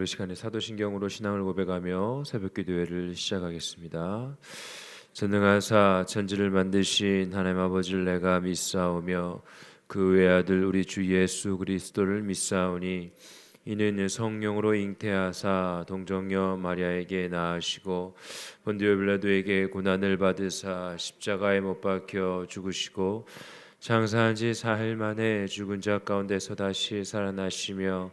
우리 시간에 사도신경으로 신앙을 고백하며 새벽 기도회를 시작하겠습니다. 전능하사 천지를 만드신 하나님 아버지를 내가 믿사오며 그 외 아들 우리 주 예수 그리스도를 믿사오니 이는 성령으로 잉태하사 동정녀 마리아에게 낳으시고 본디오 빌라도에게 고난을 받으사 십자가에 못 박혀 죽으시고 장사한 지 사흘 만에 죽은 자 가운데서 다시 살아나시며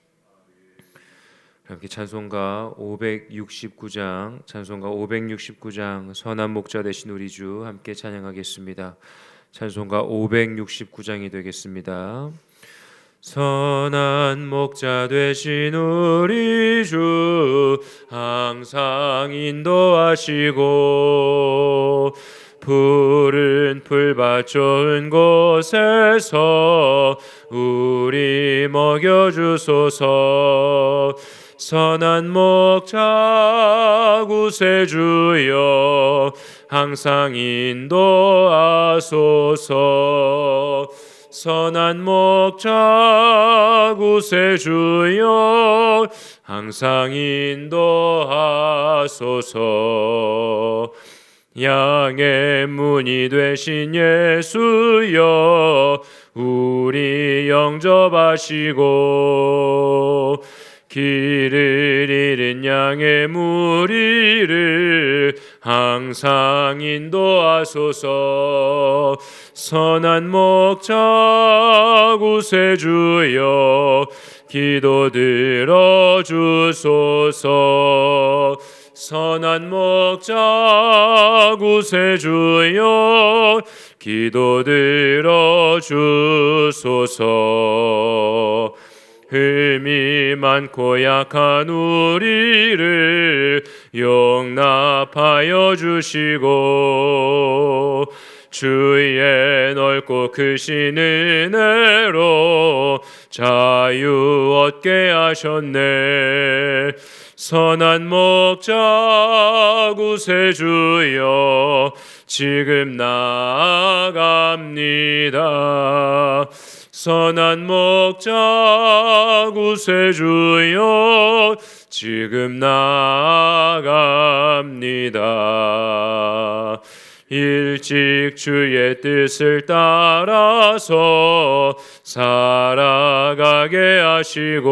함께 찬송가 569장 찬송가 569장 선한 목자 되신 우리 주 함께 찬양하겠습니다. 찬송가 569장이 되겠습니다. 선한 목자 되신 우리 주 항상 인도하시고 푸른 풀밭 좋은 곳에서 우리 먹여주소서 선한 목자 구세주여 항상 인도하소서. 선한 목자 구세주여 항상 인도하소서. 양의 문이 되신 예수여 우리 영접하시고 길을 잃은 양의 무리를 항상 인도하소서. 선한 목자 구세주여 기도 들어주소서. 선한 목자 구세주여 기도 들어주소서 흠이 많고 약한 우리를 용납하여 주시고 주의 넓고 크신 은혜로 자유 얻게 하셨네. 선한 목자 구세주여 지금 나아갑니다 선한 목자 구세주여 지금 나아갑니다. 일찍 주의 뜻을 따라서 살아가게 하시고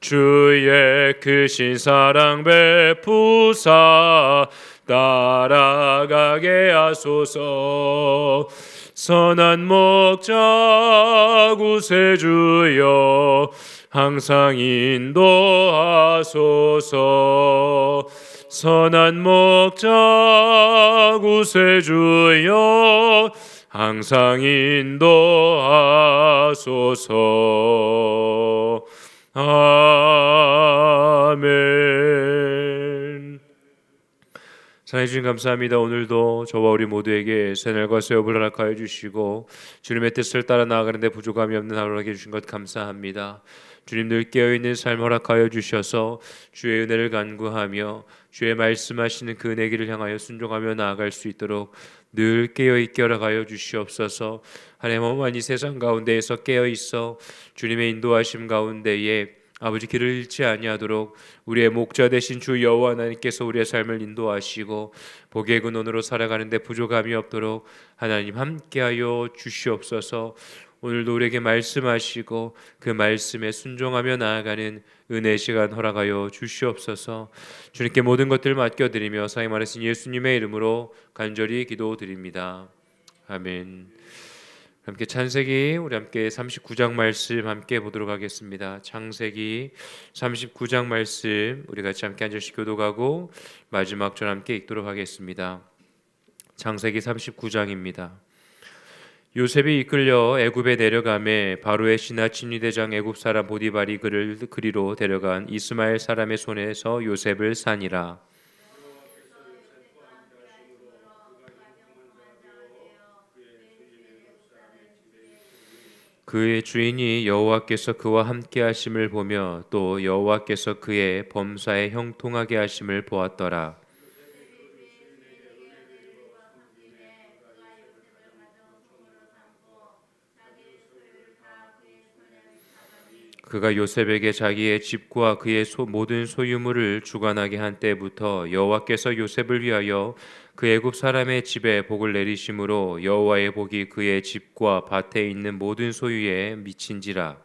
주의 크신 사랑 베푸사 따라가게 하소서 선한 목자 구세주여 항상 인도하소서 선한 목자 구세주여 항상 인도하소서 아멘. 사랑해 주님 감사합니다. 오늘도 저와 우리 모두에게 새날과 새업을 허락하여 주시고 주님의 뜻을 따라 나아가는데 부족함이 없는 하루를 하게 주신 것 감사합니다. 주님 늘 깨어 있는 삶 허락하여 주셔서 주의 은혜를 간구하며 주의 말씀하시는 그 은혜 길을 향하여 순종하며 나아갈 수 있도록 늘 깨어 있게 허락하여 주시옵소서. 하나님 어머니 세상 가운데에서 깨어 있어 주님의 인도하심 가운데에 아버지 길을 잃지 아니하도록 우리의 목자 되신 주 여호와 하나님께서 우리의 삶을 인도하시고 복의 근원으로 살아가는데 부족함이 없도록 하나님 함께하여 주시옵소서. 오늘도 우리에게 말씀하시고 그 말씀에 순종하며 나아가는 은혜 시간 허락하여 주시옵소서. 주님께 모든 것들 맡겨드리며 사임 말하신 예수님의 이름으로 간절히 기도드립니다. 아멘. 함께 창세기 우리 함께 39장 말씀 함께 보도록 하겠습니다. 창세기 39장 말씀 우리 같이 함께 한 절씩 교독하고 마지막 절 함께 읽도록 하겠습니다. 창세기 39장입니다. 요셉이 이끌려 애굽에 내려가매 바로의 신하 친위대장 애굽 사람 보디발이 그를 그리로 데려간 이스마엘 사람의 손에서 요셉을 산이라 그의 주인이 여호와께서 그와 함께 하심을 보며 또 여호와께서 그의 범사에 형통하게 하심을 보았더라. 그가 요셉에게 자기의 집과 그의 소- 모든 소유물을 주관하게 한 때부터 여호와께서 요셉을 위하여 그 애굽 사람의 집에 복을 내리심으로 여호와의 복이 그의 집과 밭에 있는 모든 소유에 미친지라.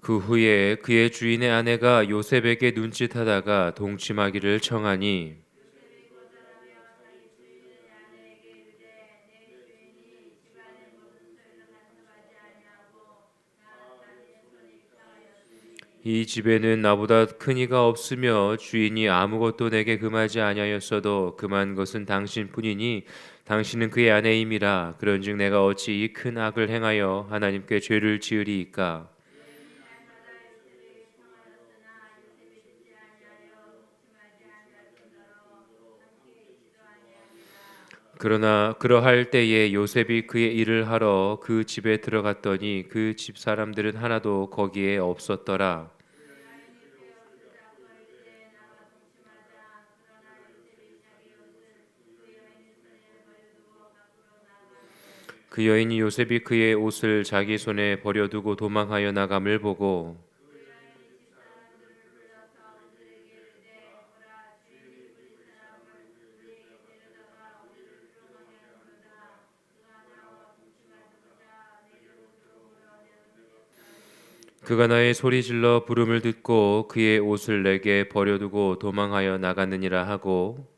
그 후에 그의 주인의 아내가 요셉에게 눈짓하다가 동침하기를 청하니 이 집에는 나보다 큰 이가 없으며 주인이 아무것도 내게 금하지 아니하였어도 금한 것은 당신뿐이니 당신은 그의 아내임이라 그런즉 내가 어찌 이 큰 악을 행하여 하나님께 죄를 지으리이까 그러나 그러할 때에 요셉이 그의 일을 하러 그 집에 들어갔더니 그 집 사람들은 하나도 거기에 없었더라. 그 여인이 요셉이 그의 옷을 자기 손에 버려두고 도망하여 나감을 보고 그가 나의 소리 질러 부름을 듣고 그의 옷을 내게 버려두고 도망하여 나갔느니라 하고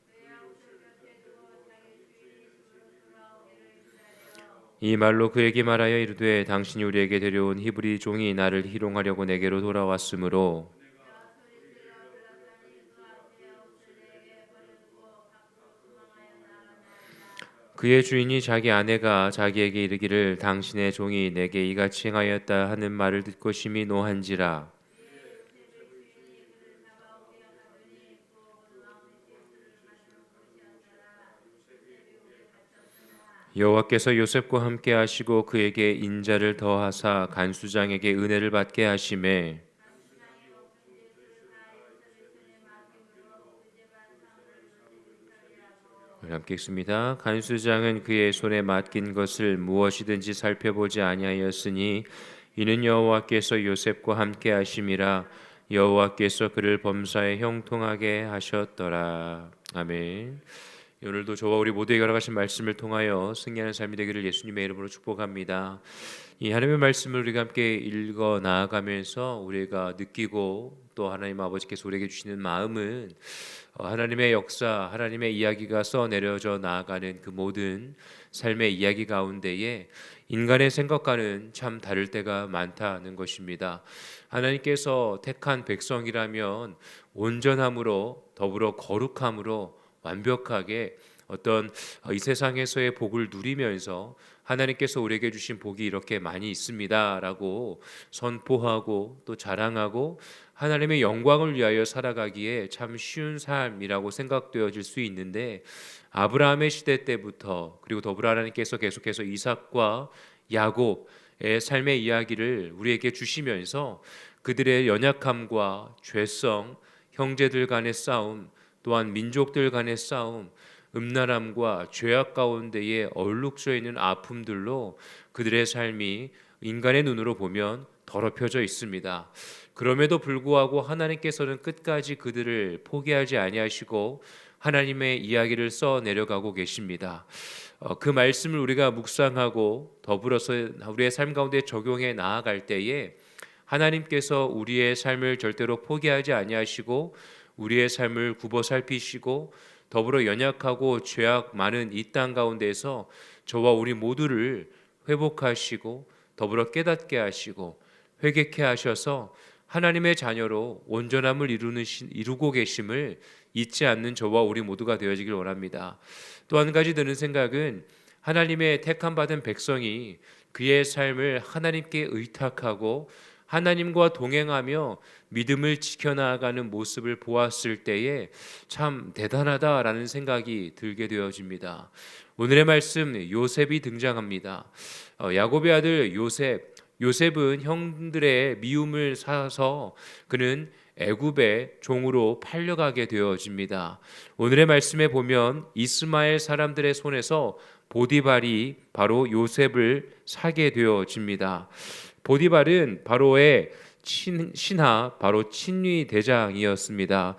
이 말로 그에게 말하여 이르되 당신이 우리에게 데려온 히브리 종이 나를 희롱하려고 내게로 돌아왔으므로 그의 주인이 자기 아내가 자기에게 이르기를 당신의 종이 내게 이같이 행하였다 하는 말을 듣고 심히 노한지라 여호와께서 요셉과 함께 하시고 그에게 인자를 더하사 간수장에게 은혜를 받게 하심에 함께 읽습니다. 간수장은 그의 손에 맡긴 것을 무엇이든지 살펴보지 아니하였으니 이는 여호와께서 요셉과 함께 하심이라 여호와께서 그를 범사에 형통하게 하셨더라. 아멘. 오늘도 저와 우리 모두에게 허락하신 말씀을 통하여 승리하는 삶이 되기를 예수님의 이름으로 축복합니다. 이 하나님의 말씀을 우리가 함께 읽어 나아가면서 우리가 느끼고 또 하나님 아버지께서 우리에게 주시는 마음은 어, 하나님의 역사, 하나님의 이야기가 써 내려져 나아가는 그 모든 삶의 이야기 가운데에 인간의 생각과는 참 다를 때가 많다는 것입니다. 하나님께서 택한 백성이라면 온전함으로 더불어 거룩함으로 완벽하게 어떤 이 세상에서의 복을 누리면서 하나님께서 우리에게 주신 복이 이렇게 많이 있습니다라고 선포하고 또 자랑하고 하나님의 영광을 위하여 살아가기에 참 쉬운 삶이라고 생각되어질 수 있는데 아브라함의 시대 때부터 그리고 더불어 하나님께서 계속해서 이삭과 야곱의 삶의 이야기를 우리에게 주시면서 그들의 연약함과 죄성, 형제들 간의 싸움, 또한 민족들 간의 싸움, 음란함과 죄악 가운데에 얼룩져 있는 아픔들로 그들의 삶이 인간의 눈으로 보면 더럽혀져 있습니다. 그럼에도 불구하고 하나님께서는 끝까지 그들을 포기하지 아니하시고 하나님의 이야기를 써 내려가고 계십니다. 어, 그 말씀을 우리가 묵상하고 더불어서 우리의 삶 가운데 적용해 나아갈 때에 하나님께서 우리의 삶을 절대로 포기하지 아니하시고 우리의 삶을 굽어 살피시고 더불어 연약하고 죄악 많은 이 땅 가운데서 저와 우리 모두를 회복하시고 더불어 깨닫게 하시고 회개케 하셔서 하나님의 자녀로 온전함을 이루는 이루고 계심을 잊지 않는 저와 우리 모두가 되어지길 원합니다. 또 한 가지 드는 생각은 하나님의 택함 받은 백성이 그의 삶을 하나님께 의탁하고 하나님과 동행하며 믿음을 지켜나가는 모습을 보았을 때에 참 대단하다라는 생각이 들게 되어집니다. 오늘의 말씀 요셉이 등장합니다. 어, 야곱의 아들 요셉 요셉은 형들의 미움을 사서 그는 애굽의 종으로 팔려가게 되어집니다. 오늘의 말씀에 보면 이스마엘 사람들의 손에서 보디발이 바로 요셉을 사게 되어집니다. 보디발은 바로의 친, 신하 바로 친위 대장이었습니다.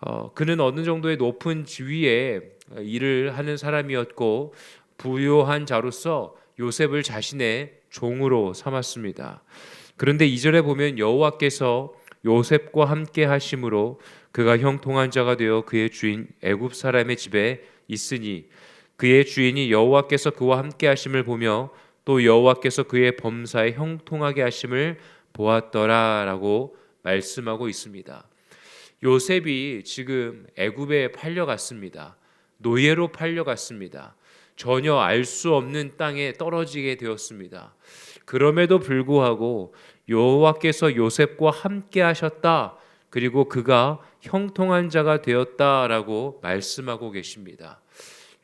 어, 그는 어느 정도의 높은 지위에 일을 하는 사람이었고 부요한 자로서 요셉을 자신의 종으로 삼았습니다. 그런데 이절에 보면 여호와께서 요셉과 함께 하심으로 그가 형통한 자가 되어 그의 주인 애굽 사람의 집에 있으니 그의 주인이 여호와께서 그와 함께 하심을 보며 또 여호와께서 그의 범사에 형통하게 하심을 보았더라라고 말씀하고 있습니다. 요셉이 지금 애굽에 팔려갔습니다. 노예로 팔려갔습니다. 전혀 알 수 없는 땅에 떨어지게 되었습니다. 그럼에도 불구하고 여호와께서 요셉과 함께 하셨다. 그리고 그가 형통한 자가 되었다라고 말씀하고 계십니다.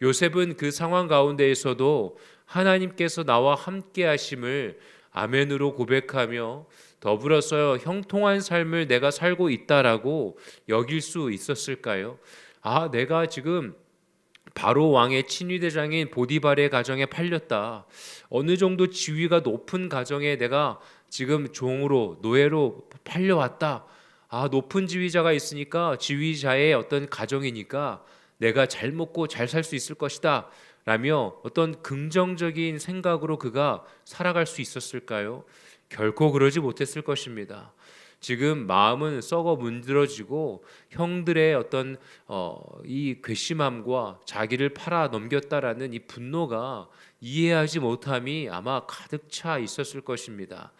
요셉은 그 상황 가운데에서도 하나님께서 나와 함께 하심을 아멘으로 고백하며 더불어서 형통한 삶을 내가 살고 있다라고 여길 수 있었을까요? 아, 내가 지금 바로 왕의 친위대장인 보디발의 가정에 팔렸다. 어느 정도 지위가 높은 가정에 내가 지금 종으로 노예로 팔려왔다. 아 높은 지위자가 있으니까 지위자의 어떤 가정이니까 내가 잘 먹고 잘 살 수 있을 것이다. 라며 어떤 긍정적인 생각으로 그가 살아갈 수 있었을까요? 결코 그러지 못했을 것입니다. 지금 마음은 썩어 문드러지고 형들의 어떤 어, 이 괘씸함과 자기를 팔아 넘겼다라는 이 분노가 이해하지 못함이 아마 가득 차 있었을 것입니다.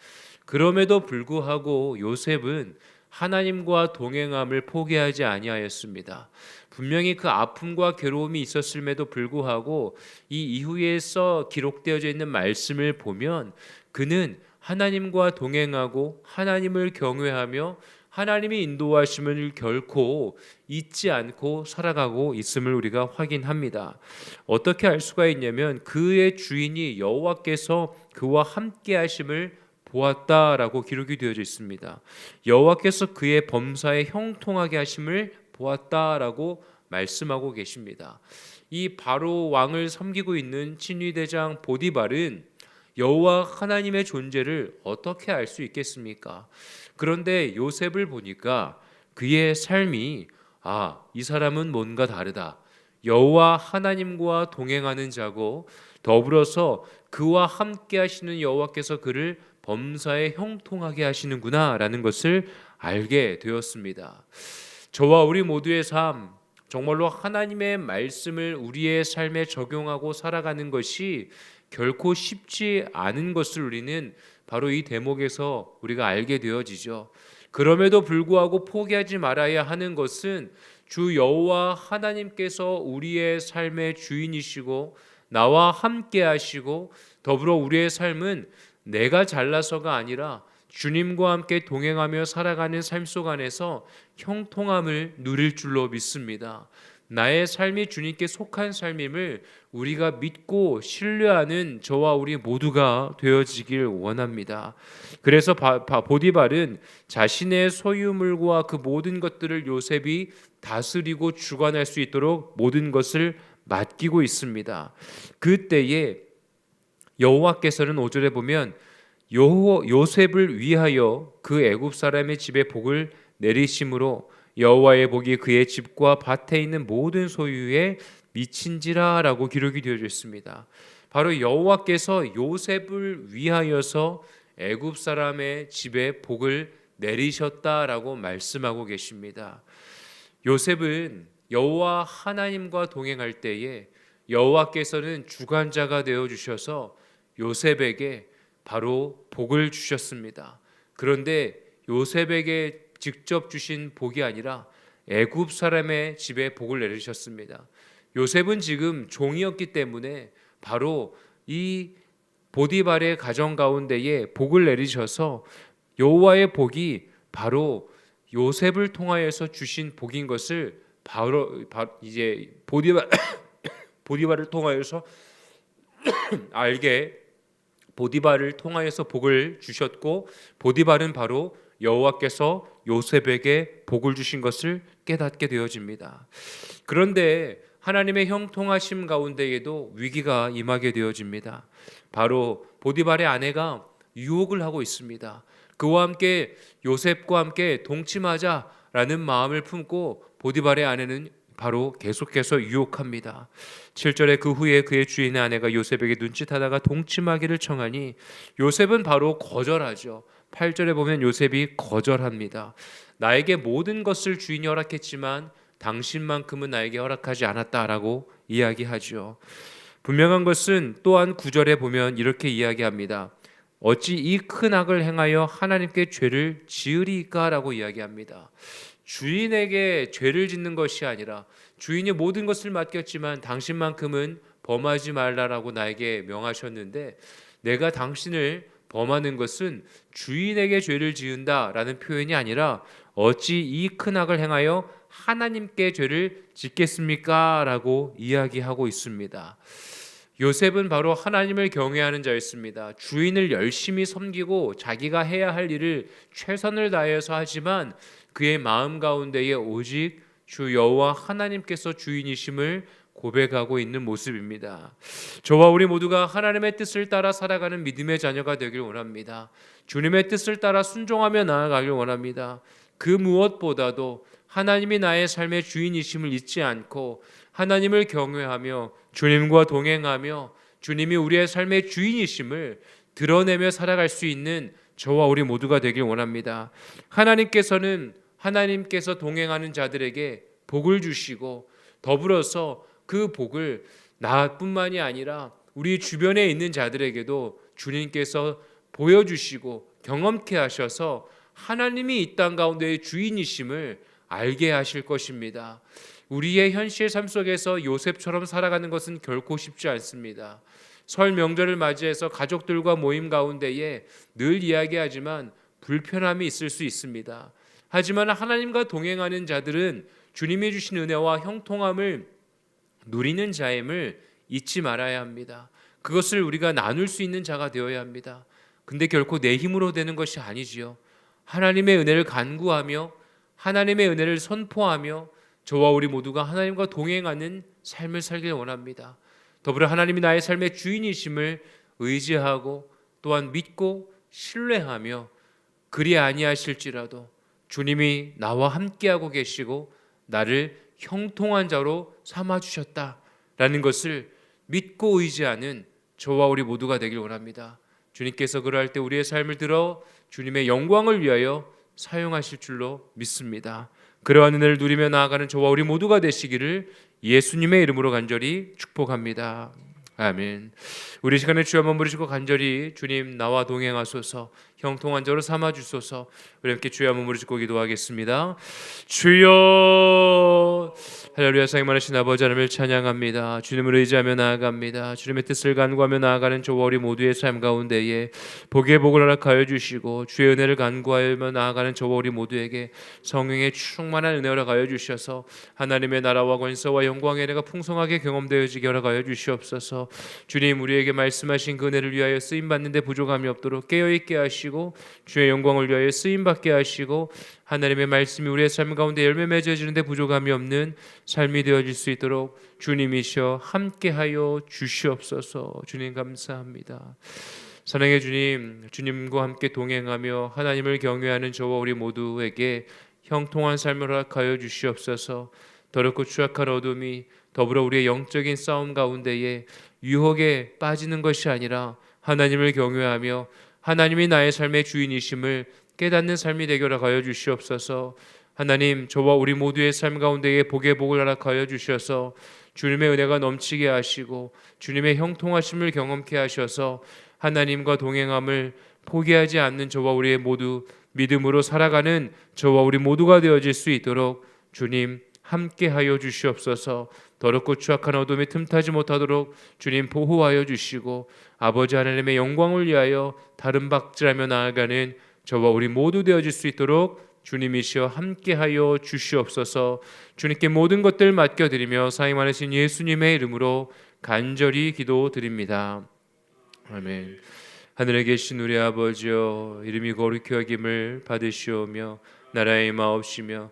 그럼에도 불구하고 요셉은 하나님과 동행함을 포기하지 아니하였습니다. 분명히 그 아픔과 괴로움이 있었음에도 불구하고 이 이후에 써 기록되어져 있는 말씀을 보면 그는 하나님과 동행하고 하나님을 경외하며 하나님의 인도하심을 결코 잊지 않고 살아가고 있음을 우리가 확인합니다. 어떻게 알 수가 있냐면 그의 주인이 여호와께서 그와 함께 하심을 보았다라고 기록이 되어져 있습니다. 여호와께서 그의 범사에 형통하게 하심을 보았다라고 말씀하고 계십니다. 이 바로 왕을 섬기고 있는 친위대장 보디발은 여호와 하나님의 존재를 어떻게 알 수 있겠습니까? 그런데 요셉을 보니까 그의 삶이 아, 이 사람은 뭔가 다르다. 여호와 하나님과 동행하는 자고 더불어서 그와 함께 하시는 여호와께서 그를 범사에 형통하게 하시는구나라는 것을 알게 되었습니다. 저와 우리 모두의 삶 정말로 하나님의 말씀을 우리의 삶에 적용하고 살아가는 것이 결코 쉽지 않은 것을 우리는 바로 이 대목에서 우리가 알게 되어지죠. 그럼에도 불구하고 포기하지 말아야 하는 것은 주 여호와 하나님께서 우리의 삶의 주인이시고 나와 함께 하시고 더불어 우리의 삶은 내가 잘나서가 아니라 주님과 함께 동행하며 살아가는 삶 속 안에서 형통함을 누릴 줄로 믿습니다. 나의 삶이 주님께 속한 삶임을 우리가 믿고 신뢰하는 저와 우리 모두가 되어지길 원합니다. 그래서 바, 바, 보디발은 자신의 소유물과 그 모든 것들을 요셉이 다스리고 주관할 수 있도록 모든 것을 맡기고 있습니다. 그때에 여호와께서는 5절에 보면 요, 요셉을 위하여 그 애굽 사람의 집에 복을 내리심으로 여호와의 복이 그의 집과 밭에 있는 모든 소유에 미친지라라고 기록이 되어져 있습니다. 바로 여호와께서 요셉을 위하여서 애굽 사람의 집에 복을 내리셨다라고 말씀하고 계십니다. 요셉은 여호와 하나님과 동행할 때에 여호와께서는 주관자가 되어 주셔서 요셉에게 바로 복을 주셨습니다. 그런데 요셉에게 직접 주신 복이 아니라 애굽 사람의 집에 복을 내리셨습니다. 요셉은 지금 종이었기 때문에 바로 이 보디발의 가정 가운데에 복을 내리셔서 여호와의 복이 바로 요셉을 통하여서 주신 복인 것을 바로, 바- 이제 보디바 보디바를 통하여서 알게 보디바를 통하여서 복을 주셨고 보디바는 바로 여호와께서 요셉에게 복을 주신 것을 깨닫게 되어집니다. 그런데 하나님의 형통하심 가운데에도 위기가 임하게 되어집니다. 바로 보디발의 아내가 유혹을 하고 있습니다. 그와 함께 요셉과 함께 동침하자라는 마음을 품고 보디발의 아내는 바로 계속해서 유혹합니다. 7절에 그 후에 그의 주인의 아내가 요셉에게 눈짓하다가 동침하기를 청하니 요셉은 바로 거절하죠. 8절에 보면 요셉이 거절합니다. 나에게 모든 것을 주인이 허락했지만 당신만큼은 나에게 허락하지 않았다라고 이야기하죠. 분명한 것은 또한 9절에 보면 이렇게 이야기합니다. 어찌 이 큰 악을 행하여 하나님께 죄를 지으리까라고 이야기합니다. 주인에게 죄를 짓는 것이 아니라 주인이 모든 것을 맡겼지만 당신만큼은 범하지 말라라고 나에게 명하셨는데 내가 당신을 범하는 것은 주인에게 죄를 지은다라는 표현이 아니라 어찌 이 큰 악을 행하여 하나님께 죄를 짓겠습니까라고 이야기하고 있습니다. 요셉은 바로 하나님을 경외하는 자였습니다. 주인을 열심히 섬기고 자기가 해야 할 일을 최선을 다해서 하지만 그의 마음 가운데에 오직 주 여호와 하나님께서 주인이심을 고백하고 있는 모습입니다. 저와 우리 모두가 하나님의 뜻을 따라 살아가는 믿음의 자녀가 되길 원합니다. 주님의 뜻을 따라 순종하며 나아가길 원합니다. 그 무엇보다도 하나님이 나의 삶의 주인이심을 잊지 않고 하나님을 경외하며 주님과 동행하며 주님이 우리의 삶의 주인이심을 드러내며 살아갈 수 있는 저와 우리 모두가 되길 원합니다. 하나님께서는 하나님께서 동행하는 자들에게 복을 주시고 더불어서 그 복을 나뿐만이 아니라 우리 주변에 있는 자들에게도 주님께서 보여주시고 경험케 하셔서 하나님이 이 땅 가운데의 주인이심을 알게 하실 것입니다. 우리의 현실 삶 속에서 요셉처럼 살아가는 것은 결코 쉽지 않습니다. 설 명절을 맞이해서 가족들과 모임 가운데에 늘 이야기하지만 불편함이 있을 수 있습니다. 하지만 하나님과 동행하는 자들은 주님이 주신 은혜와 형통함을 누리는 자임을 잊지 말아야 합니다. 그것을 우리가 나눌 수 있는 자가 되어야 합니다. 근데 결코 내 힘으로 되는 것이 아니지요. 하나님의 은혜를 간구하며 하나님의 은혜를 선포하며 저와 우리 모두가 하나님과 동행하는 삶을 살길 원합니다. 더불어 하나님이 나의 삶의 주인이심을 의지하고 또한 믿고 신뢰하며 그리 아니하실지라도 주님이 나와 함께하고 계시고 나를 형통한 자로 삼아 주셨다라는 것을 믿고 의지하는 저와 우리 모두가 되길 원합니다. 주님께서 그러할 때 우리의 삶을 들어 주님의 영광을 위하여 사용하실 줄로 믿습니다. 그러한 은혜를 누리며 나아가는 저와 우리 모두가 되시기를 예수님의 이름으로 간절히 축복합니다. 아멘. 우리 시간에 주여 한번 부르시고 간절히 주님 나와 동행하소서 형통한 자로 삼아 주소서 우리 함께 주여 한번 부르시고 기도하겠습니다. 주여 할렐루야 사랑 많으신 아버지 하나님을 찬양합니다. 주님을 의지하며 나아갑니다. 주님의 뜻을 간구하며 나아가는 저와 우리 모두의 삶 가운데에 복의 복을 허락하여 주시고 주의 은혜를 간구하며 나아가는 저와 우리 모두에게 성령의 충만한 은혜 허락하여 주셔서 하나님의 나라와 권세와 영광의 은혜가 풍성하게 경험되어지게 허락하여 주시옵소서. 주님 우리에게 말씀하신 그 은혜를 위하여 쓰임 받는데 부족함이 없도록 깨어 있게 하시고 주의 영광을 위하여 쓰임 받게 하시고 하나님의 말씀이 우리의 삶 가운데 열매 맺어지는데 부족함이 없는 삶이 되어질 수 있도록 주님이셔 함께하여 주시옵소서. 주님 감사합니다. 사랑의 주님, 주님과 함께 동행하며 하나님을 경외하는 저와 우리 모두에게 형통한 삶을 허락하여 주시옵소서. 더럽고 추악한 어둠이 더불어 우리의 영적인 싸움 가운데에 유혹에 빠지는 것이 아니라 하나님을 경외하며 하나님이 나의 삶의 주인이심을 깨닫는 삶이 되게 허락하여 주시옵소서. 하나님, 저와 우리 모두의 삶 가운데에 복의 복을 허락하여 주셔서 주님의 은혜가 넘치게 하시고 주님의 형통하심을 경험케 하셔서 하나님과 동행함을 포기하지 않는 저와 우리의 모두 믿음으로 살아가는 저와 우리 모두가 되어질 수 있도록 주님 함께하여 주시옵소서. 더럽고 추악한 어둠에 틈타지 못하도록 주님 보호하여 주시고 아버지 하나님의 영광을 위하여 다른 박질하며 나아가는 저와 우리 모두 되어질 수 있도록 주님이시여 함께하여 주시옵소서. 주님께 모든 것들 맡겨드리며 사임 많으신 예수님의 이름으로 간절히 기도드립니다. 아멘. 하늘에 계신 우리 아버지여 이름이 거룩히 여김을 받으시오며 나라의 마옵시며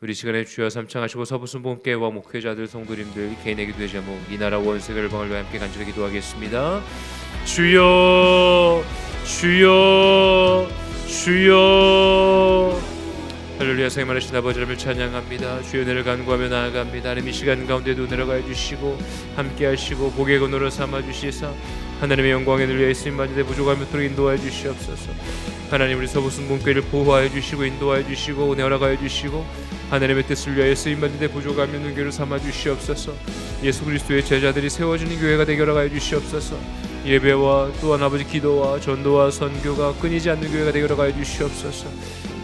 우리 시간에 주여 삼창하시고 서부순 본께와 목회자들 성도님들 개인에게 되지 않고 이 나라 원색을 열방을 위해 함께 간절히 기도하겠습니다. 주여 주여 주여 할렐루야 생만하신 아버지 를 찬양합니다. 주여 은혜를 간구하며 나아갑니다. 하나님 이 시간 가운데도 내려가 주시고 함께 하시고 복의 근원으로 삼아 주시사 하나님의 영광에 늘려 예수님 만지대 부족함이 도록 인도하여 주시옵소서. 하나님 우리 서부순 본교를 보호하여 주시고 인도하여 주시고 은혜 허락하여 주시고 하나님의 뜻을 위하여 쓰임 받는 데 부족함이 없는 교회로 삼아 주시옵소서. 예수 그리스도의 제자들이 세워지는 교회가 되게 허락하여 주시옵소서. 예배와 또한 아버지 기도와 전도와 선교가 끊이지 않는 교회가 되게 허락하여 주시옵소서.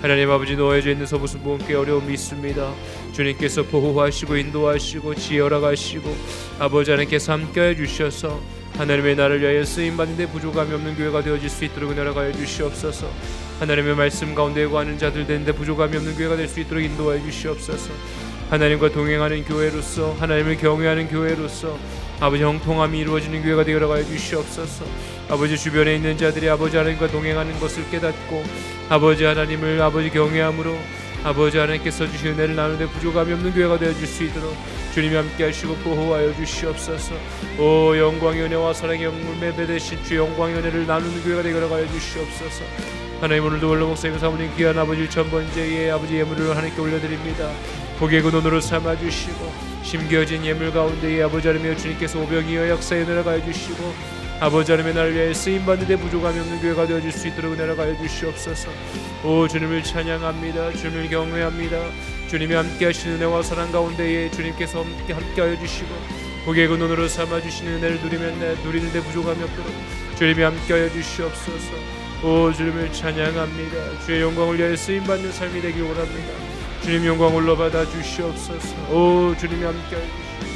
하나님 아버지 놓여져 있는 서부순 본께 어려움이 있습니다. 주님께서 보호하시고 인도하시고 지혜 허락하시고 아버지 하나님께서 함께해 주셔서 하나님의 나를 위하여 쓰임 받는 데 부족함이 없는 교회가 되어질 수 있도록 은혜 허락하여 주시옵소서. 하나님의 말씀 가운데 구하는 자들 되는데 부족함이 없는 교회가 될 수 있도록 인도하여 주시옵소서. 하나님과 동행하는 교회로서 하나님을 경외하는 교회로서 아버지 형통함이 이루어지는 교회가 되게 허락하여 주시옵소서. 아버지 주변에 있는 자들이 아버지 하나님과 동행하는 것을 깨닫고 아버지 하나님을 아버지 경외함으로 아버지 하나님께서 주신 은혜를 나누는데 부족함이 없는 교회가 되어질 수 있도록 주님이 함께 하시고 보호하여 주시옵소서. 오 영광의 은혜와 사랑의 영물매 배대신 주 영광의 은혜를 나누는 교회가 되게 허락하여 주시옵소서. 하나님 오늘도 원로 목사님 사모님 귀한 아버지 천번제의 아버지 예물을 하나님께 올려드립니다. 복의 근원으로 삼아주시고 심겨진 예물 가운데에 아버지 하나님의 주님께서 오병이어 역사에 내려가여 주시고 아버지 하나님의 나를 위하여 쓰임받는 데 부족함이 없는 교회가 되어질 수 있도록 내려가여 주시옵소서. 오 주님을 찬양합니다. 주님을 경외합니다. 주님이 함께 하시는 은혜와 사랑 가운데에 주님께서 함께 함께하여 주시고 복의 근원으로 삼아 주시는 은혜를 누리면 내 누리는 데 부족함이 없도록 주님이 함께 하여 주시옵소서. 오 주님을 찬양합니다. 주의 영광을 위하여 쓰임받는 삶이 되길 원합니다. 주님 영광 올라받아 주시옵소서. 오 주님이 함께 하여 주시옵소서